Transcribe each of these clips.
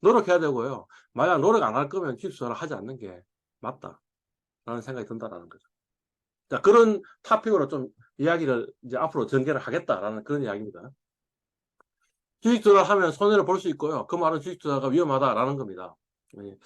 노력해야 되고요. 만약 노력 안 할 거면 주식투자를 하지 않는 게 맞다 라는 생각이 든다라는 거죠. 자, 그런 토픽으로 좀 이야기를 이제 앞으로 전개를 하겠다라는 그런 이야기입니다. 주식 투자를 하면 손해를 볼 수 있고요. 그 말은 주식 투자가 위험하다라는 겁니다. 예.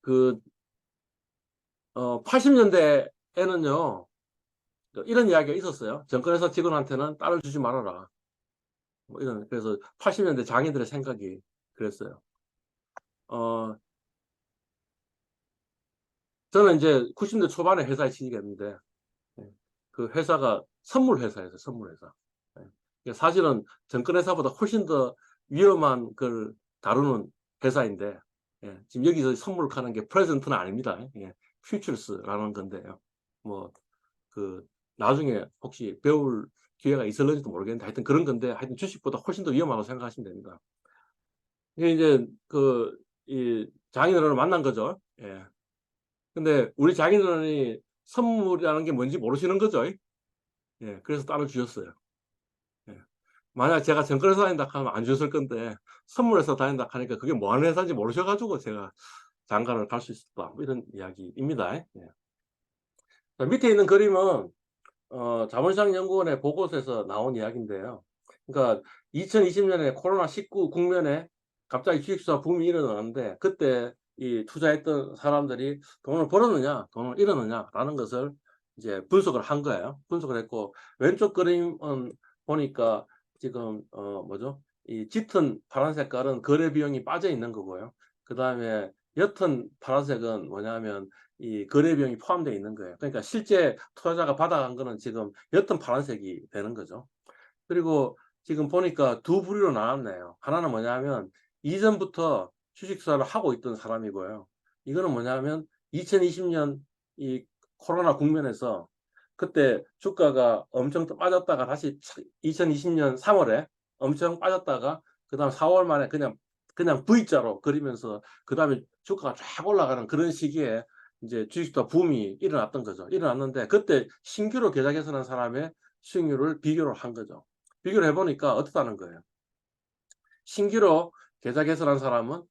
그, 어, 80년대에는요, 이런 이야기가 있었어요. 정권에서 직원한테는 딸을 주지 말아라. 뭐 이런, 그래서 80년대 장인들의 생각이 그랬어요. 어, 저는 이제 90년대 초반에 회사에 취직했는데, 예, 그 회사가 선물 회사였어요, 선물 회사. 예, 사실은 정권회사보다 훨씬 더 위험한 걸 다루는 회사인데, 예, 지금 여기서 선물을 하는 게 프레젠트는 아닙니다. 예, 퓨처스라는 건데요. 뭐, 그, 나중에 혹시 배울 기회가 있을는지도 모르겠는데, 하여튼 그런 건데, 하여튼 주식보다 훨씬 더 위험하다고 생각하시면 됩니다. 이게 이제, 그, 이 장인어른을 만난 거죠. 예. 근데 우리 장인어른이 선물이라는 게 뭔지 모르시는 거죠. 예. 그래서 딸을 주셨어요. 예. 만약 제가 정권회사 다닌다 하면 안 주셨을 건데, 선물회사 다닌다 하니까 그게 뭐 하는 회사인지 모르셔가지고 제가 장가를 갈 수 있었다. 뭐 이런 이야기입니다. 예. 자, 밑에 있는 그림은 어, 자본시장 연구원의 보고서에서 나온 이야기인데요. 그러니까 2020년에 코로나19 국면에 갑자기 주식투자 붐이 일어나는데 그때 이 투자했던 사람들이 돈을 벌었느냐, 돈을 잃었느냐라는 것을 이제 분석을 한 거예요. 분석을 했고 왼쪽 그림은 보니까 지금 어 뭐죠? 이 짙은 파란 색깔은 거래 비용이 빠져 있는 거고요. 그 다음에 옅은 파란색은 뭐냐면 이 거래 비용이 포함되어 있는 거예요. 그러니까 실제 투자자가 받아간 거는 지금 옅은 파란색이 되는 거죠. 그리고 지금 보니까 두 부류로 나왔네요. 하나는 뭐냐면 이전부터 주식 투자를 하고 있던 사람이고요. 이거는 뭐냐면 2020년 이 코로나 국면에서 그때 주가가 엄청 빠졌다가 다시 2020년 3월에 엄청 빠졌다가 그 다음 4월 만에 그냥 그냥 V자로 그리면서 그 다음에 주가가 쫙 올라가는 그런 시기에 이제 주식투자 붐이 일어났던 거죠. 일어났는데 그때 신규로 계좌 개설한 사람의 수익률을 비교를 한 거죠. 비교를 해보니까 어떻다는 거예요. 신규로 계좌 개설한 사람은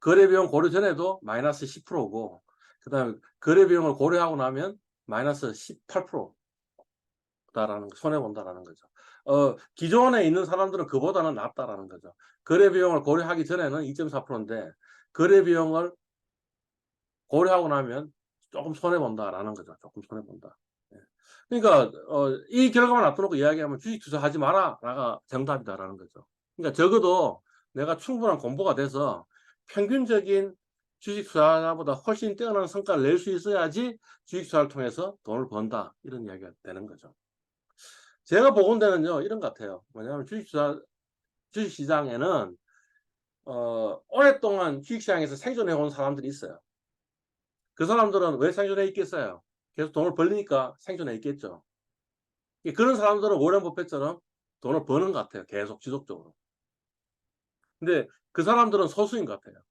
거래 비용 고려 전에도 마이너스 10%고 그 다음에 거래 비용을 고려하고 나면 마이너스 18%다라는 손해 본다라는 거죠. 어, 기존에 있는 사람들은 그보다는 낫다라는 거죠. 거래 비용을 고려하기 전에는 2.4%인데 거래 비용을 고려하고 나면 조금 손해 본다라는 거죠. 조금 손해 본다. 예. 그러니까 어, 이 결과만 놔두고 이야기하면 주식 투자하지 마라가 정답이다라는 거죠. 그러니까 적어도 내가 충분한 공부가 돼서 평균적인 주식 투자보다 훨씬 뛰어난 성과를 낼 수 있어야지 주식 투자를 통해서 돈을 번다 이런 이야기가 되는 거죠. 제가 보건 데는요 이런 것 같아요. 뭐냐면 주식 투자 주식 시장에는 어, 오랫동안 주식 시장에서 생존해 온 사람들이 있어요. 그 사람들은 왜 생존해 있겠어요? 계속 돈을 벌리니까 생존해 있겠죠. 그런 사람들은 오랜 버핏처럼 돈을 버는 것 같아요. 계속 지속적으로. 근데 그 사람들은 소수인 것 같아요.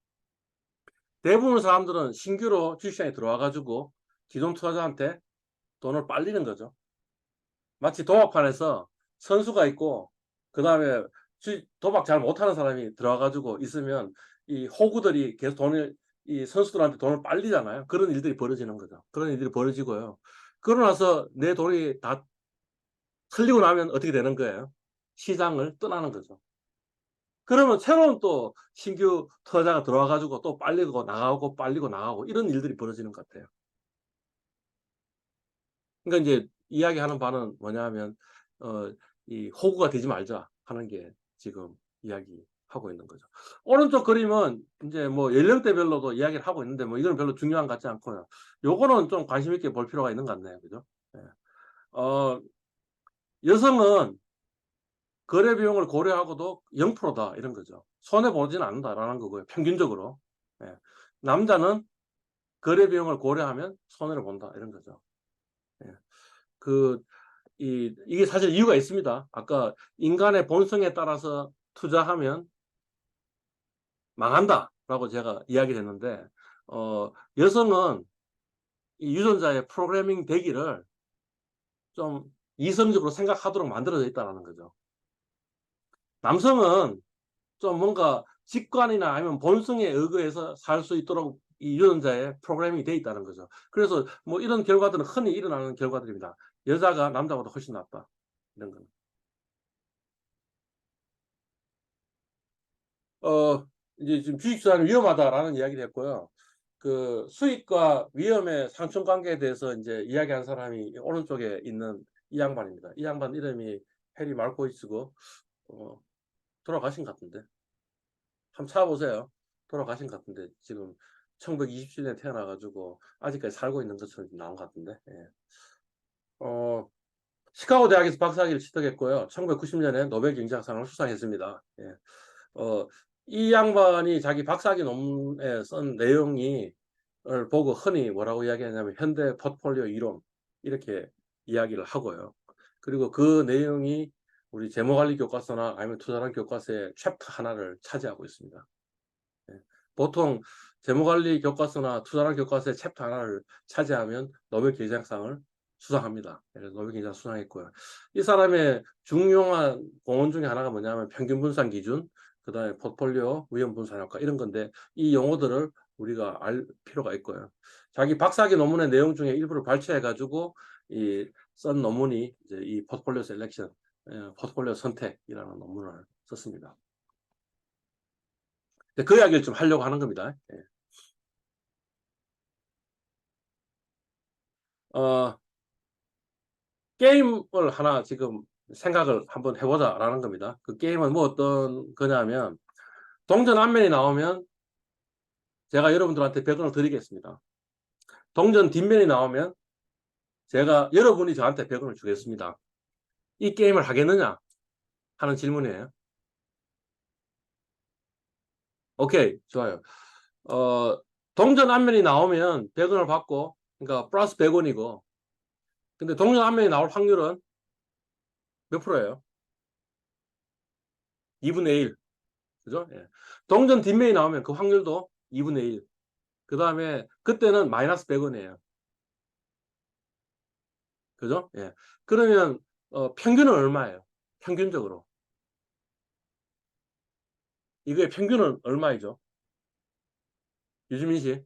대부분 사람들은 신규로 주식시장에 들어와가지고 기존 투자자한테 돈을 빨리는 거죠. 마치 도박판에서 선수가 있고 그 다음에 도박 잘 못하는 사람이 들어와가지고 있으면 이 호구들이 계속 돈을 이 선수들한테 돈을 빨리잖아요. 그런 일들이 벌어지는 거죠. 그런 일들이 벌어지고요. 그러고 나서 내 돈이 다 틀리고 나면 어떻게 되는 거예요? 시장을 떠나는 거죠. 그러면 새로운 또 신규 투자자가 들어와가지고 또 빨리고 나가고 빨리고 나가고 이런 일들이 벌어지는 것 같아요. 그러니까 이제 이야기하는 바는 뭐냐면 어, 이 호구가 되지 말자 하는 게 지금 이야기하고 있는 거죠. 오른쪽 그림은 이제 뭐 연령대별로도 이야기를 하고 있는데 뭐 이거는 별로 중요한 것 같지 않고요. 요거는 좀 관심 있게 볼 필요가 있는 것 같네요. 그죠? 예. 어, 여성은 거래 비용을 고려하고도 0%다 이런 거죠. 손해 보지는 않는다라는 거고요. 평균적으로. 예. 남자는 거래 비용을 고려하면 손해를 본다 이런 거죠. 예. 그, 이, 이게 사실 이유가 있습니다. 아까 인간의 본성에 따라서 투자하면 망한다라고 제가 이야기를 했는데, 어, 여성은 이 유전자의 프로그래밍 되기를 좀 이성적으로 생각하도록 만들어져 있다는 거죠. 남성은 좀 뭔가 직관이나 아니면 본성에 의거해서 살 수 있도록 이 유전자에 프로그래밍이 돼 있다는 거죠. 그래서 뭐 이런 결과들은 흔히 일어나는 결과들입니다. 여자가 남자보다 훨씬 낫다. 이런 거. 어, 이제 지금 주식투자는 위험하다라는 이야기를 했고요. 그 수익과 위험의 상충 관계에 대해서 이제 이야기한 사람이 오른쪽에 있는 이 양반입니다. 이 양반 이름이 해리 말코이츠고 어, 돌아가신 것 같은데. 한번 찾아보세요. 돌아가신 것 같은데 지금 1927년에 태어나가지고 아직까지 살고 있는 것처럼 나온 것 같은데. 예. 어, 시카고 대학에서 박사학위를 취득했고요. 1990년에 노벨 경제학상을 수상했습니다. 예. 어, 이 양반이 자기 박사학위 논문에 쓴 내용이 을 보고 흔히 뭐라고 이야기하냐면 현대 포트폴리오 이론 이렇게 이야기를 하고요. 그리고 그 내용이 우리 재무관리 교과서나 아니면 투자란 교과서의 챕터 하나를 차지하고 있습니다. 예. 보통 재무관리 교과서나 투자란 교과서의 챕터 하나를 차지하면 노벨 경제학상을 수상합니다. 그래서 노벨 경제학 수상했고요. 이 사람의 중요한 공헌 중에 하나가 뭐냐면 평균 분산 기준, 그 다음에 포트폴리오 위험 분산 효과 이런 건데 이 용어들을 우리가 알 필요가 있고요. 자기 박사학위 논문의 내용 중에 일부를 발췌해 가지고 이 쓴 논문이 이제 이 포트폴리오 셀렉션, 예, 포트폴리오 선택이라는 논문을 썼습니다. 그 이야기를 좀 하려고 하는 겁니다. 예. 어, 게임을 하나 지금 생각을 한번 해보자 라는 겁니다. 그 게임은 뭐 어떤 거냐면 동전 앞면이 나오면 제가 여러분들한테 100원을 드리겠습니다. 동전 뒷면이 나오면 제가 여러분이 저한테 100원을 주겠습니다. 이 게임을 하겠느냐 하는 질문이에요. 오케이 좋아요. 어, 동전 앞면이 나오면 100원을 받고 그러니까 플러스 100원이고 근데 동전 앞면이 나올 확률은 몇 프로예요? 2분의 1. 그죠? 예. 동전 뒷면이 나오면 그 확률도 2분의 1. 그 다음에 그때는 마이너스 100원이에요. 그죠? 예. 그러면 어, 평균은 얼마예요? 평균적으로. 이거의 평균은 얼마이죠? 유지민 씨.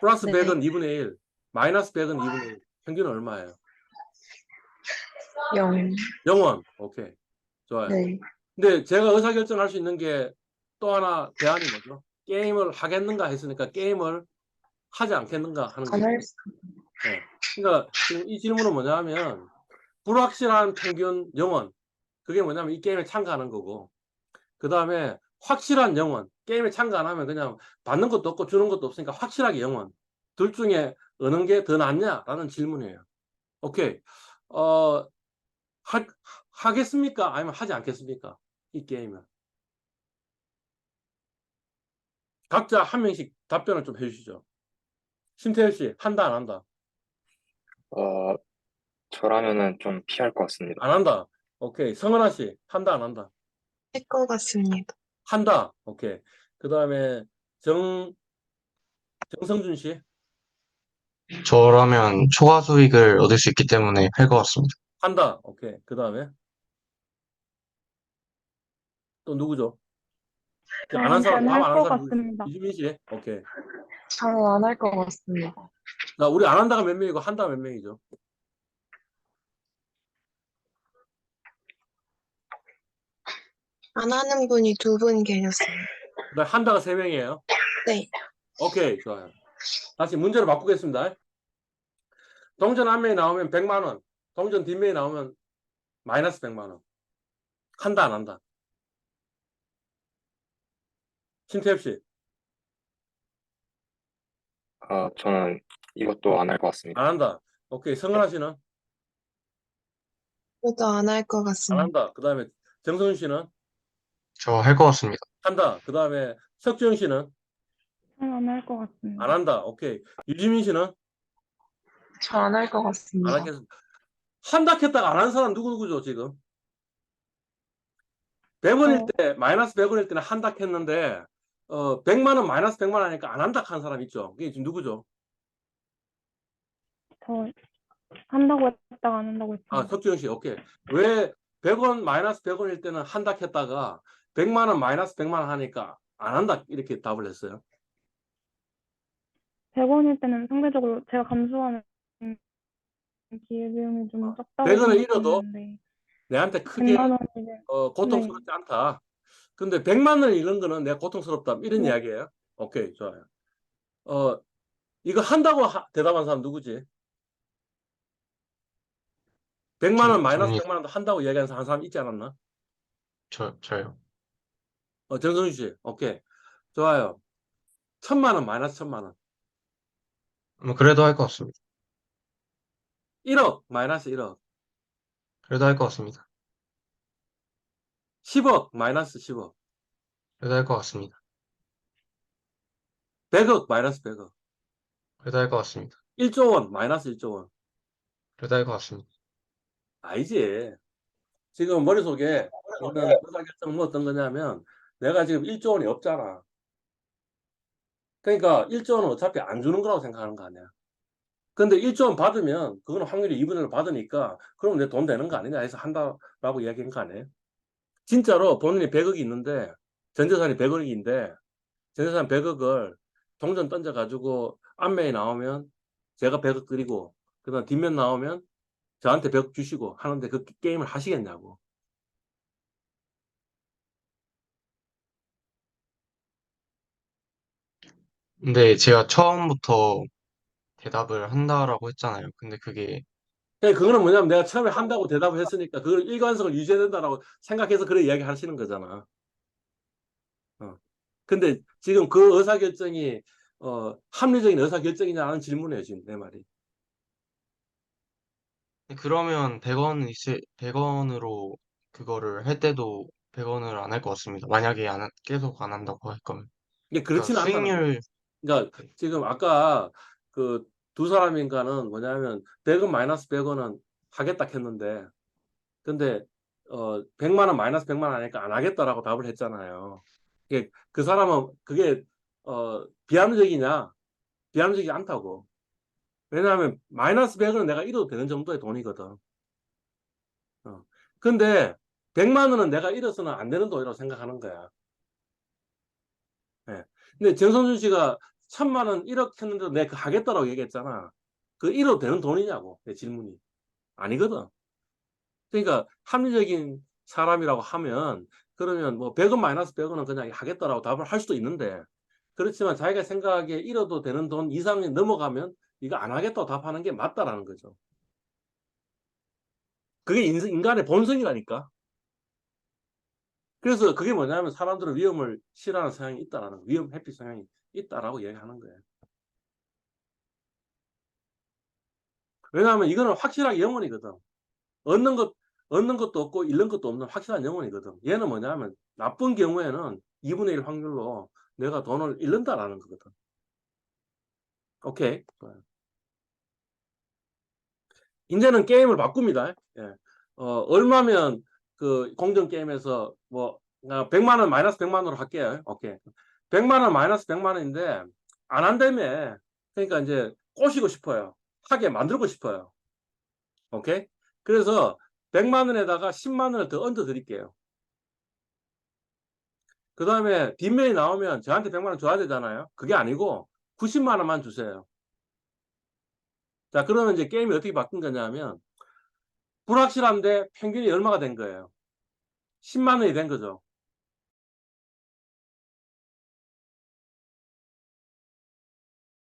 플러스 네. 100은 2분의 1, 마이너스 100은 2분의 1. 평균은 얼마예요? 0. 0원. 오케이. 좋아요. 네. 근데 제가 의사결정할 수 있는 게 또 하나 대안이 뭐죠? 게임을 하겠는가 했으니까 게임을 하지 않겠는가 하는 거죠. 네. 그러니까 이 질문은 뭐냐면 불확실한 평균 영원 그게 뭐냐면 이 게임에 참가하는 거고 그 다음에 확실한 영원 게임에 참가 안 하면 그냥 받는 것도 없고 주는 것도 없으니까 확실하게 영원 둘 중에 어느 게 더 낫냐라는 질문이에요. 오케이 어 하, 하겠습니까? 아니면 하지 않겠습니까? 이 게임은 각자 한 명씩 답변을 좀 해주시죠. 심태일 씨 한다 안 한다? 어, 저라면은 좀 피할 것 같습니다. 안 한다. 오케이. 성은아 씨, 한다, 안 한다? 할 것 같습니다. 한다. 오케이. 그 다음에 정, 정성준 씨, 저라면 초과 수익을 얻을 수 있기 때문에 할 것 같습니다. 한다. 오케이. 그 다음에 또 누구죠? 안 한 사람, 답안한 할것 사람 누구? 같습니다. 이주민 씨, 오케이. 저는 안 할 것 같습니다. 자, 우리 안 한다가 몇 명이고 한다 몇 명이죠? 안 하는 분이 두 분 계셨어요. 그다음 한다가 세 명이에요. 네. 오케이, 좋아요. 다시 문제를 바꾸겠습니다. 동전 앞면이 나오면 100만 원, 동전 뒷면이 나오면 마이너스 100만 원. 한다, 안 한다? 신태엽 씨, 어, 저는 이것도 안 할 것 같습니다. 안 한다. 오케이, 성은아 씨는 저도 안 할 것 안 같습니다. 한다. 그 다음에 정선우 씨는 저 할 것 같습니다. 한다. 그 다음에 석주영 씨는 안할 것 같습니다. 안 한다. 오케이. 유지민 씨는 저 안 할 것 안 같습니다. 하겠습니다. 한다 했다가 안 한 사람 누구누구죠, 지금? 100원일 어. 때, 마이너스 100원일 때는 한다 했는데, 어, 100만 원, 마이너스 100만 원 하니까 안 한다 하는 사람 있죠? 그게 지금 누구죠? 저 한다고 했다가 안 한다고 아, 했습니다. 석주영 씨, 오케이. 왜 100원, 마이너스 100원일 때는 한다 했다가 100만 원 마이너스 100만 원 하니까 안 한다 이렇게 답을 했어요. 100원일 때는 상대적으로 제가 감수하는 기회비용이 좀 어, 적다고 100원을 잃어도 생각했는데 내한테 크게 100만 원이면 어, 고통스럽지 않다. 근데 100만 원 잃은 거는 내가 고통스럽다. 이런 네. 이야기예요. 오케이, 좋아요. 어, 이거 한다고 하- 대답한 사람 누구지? 100만 원 저- 마이너스 저는- 100만 원도 한다고 이야기하는 사람- 한 사람 있지 않았나? 저, 저요. 어, 정성주 씨. 오케이. 좋아요. 천만 원 마이너스 천만 원. 뭐 그래도 할 것 같습니다. 1억 마이너스 1억. 그래도 할 것 같습니다. 10억 마이너스 10억. 그래도 할 것 같습니다. 100억 마이너스 100억. 그래도 할 것 같습니다. 1조 원 마이너스 1조 원. 그래도 할 것 같습니다. 아니지. 지금 머릿속에 있는 의사결정은 뭐 어떤 거냐면 내가 지금 1조 원이 없잖아. 그러니까 1조 원은 어차피 안 주는 거라고 생각하는 거 아니야. 근데 1조 원 받으면 그거는 확률이 2분의 1을 받으니까 그럼 내 돈 되는 거 아니냐 해서 한다라고 이야기한 거 아니에요? 진짜로 본인이 100억이 있는데 전 재산이 100억인데 전 재산 100억을 동전 던져가지고 앞면이 나오면 제가 100억 드리고 그다음 뒷면 나오면 저한테 100억 주시고 하는데 그 게임을 하시겠냐고. 근데 제가 처음부터 대답을 한다라고 했잖아요. 근데 그게 그러니까 그거는 뭐냐면 내가 처음에 한다고 대답을 했으니까 그걸 일관성을 유지해야 된다라고 생각해서 그래 이야기 하시는 거잖아. 어. 근데 지금 그 의사결정이 어, 합리적인 의사결정이냐는 질문이에요, 지금 내 말이. 그러면 100원 있을 100원으로 그거를 할 때도 100원을 안 할 것 같습니다. 만약에 안, 한- 계속 안 한다고 할 거면. 이게 그러니까 그렇지는 않다는 거야. 수익률 그러니까 지금 아까 그 두 사람인가는 뭐냐면 100원 마이너스 100원은 하겠다 했는데 근데 어 100만 원 마이너스 100만 원 하니까 안 하겠다라고 답을 했잖아요. 이게 그 사람은 그게 어 비합리적이냐? 비합리적이지 않다고. 왜냐하면 마이너스 100은 내가 잃어도 되는 정도의 돈이거든. 어. 근데 100만 원은 내가 잃어서는 안 되는 돈이라고 생각하는 거야. 예. 근데 정선준 씨가 천만 원 1억 했는데도 내가 그 하겠다라고 얘기했잖아. 그 1억 되는 돈이냐고 내 질문이. 아니거든. 그러니까 합리적인 사람이라고 하면 그러면 뭐 100원 마이너스 100원은 그냥 하겠다라고 답을 할 수도 있는데 그렇지만 자기가 생각하기에 잃어도 되는 돈 이상이 넘어가면 이거 안 하겠다고 답하는 게 맞다라는 거죠. 그게 인- 인간의 본성이라니까. 그래서 그게 뭐냐면 사람들은 위험을 싫어하는 성향이 있다라는 거, 위험 회피 성향이 있다라고 얘기하는 거예요. 왜냐하면 이거는 확실하게 영혼이거든. 얻는 것, 얻는 것도 없고 잃는 것도 없는 확실한 영혼이거든. 얘는 뭐냐면 나쁜 경우에는 2분의 1 확률로 내가 돈을 잃는다라는 거거든. 오케이. 이제는 게임을 바꿉니다. 예. 어, 얼마면 그 공정 게임에서 뭐 아, 100만 원 마이너스 100만 원으로 할게요. 오케이. 100만 원 마이너스 100만 원인데 안 한다며. 그러니까 이제 꼬시고 싶어요. 하게 만들고 싶어요. 오케이? 그래서 100만 원에다가 10만 원을 더 얹어 드릴게요. 그 다음에 뒷면이 나오면 저한테 100만 원 줘야 되잖아요. 그게 아니고 90만 원만 주세요. 자, 그러면 이제 게임이 어떻게 바뀐 거냐면 불확실한데 평균이 얼마가 된 거예요? 10만 원이 된 거죠.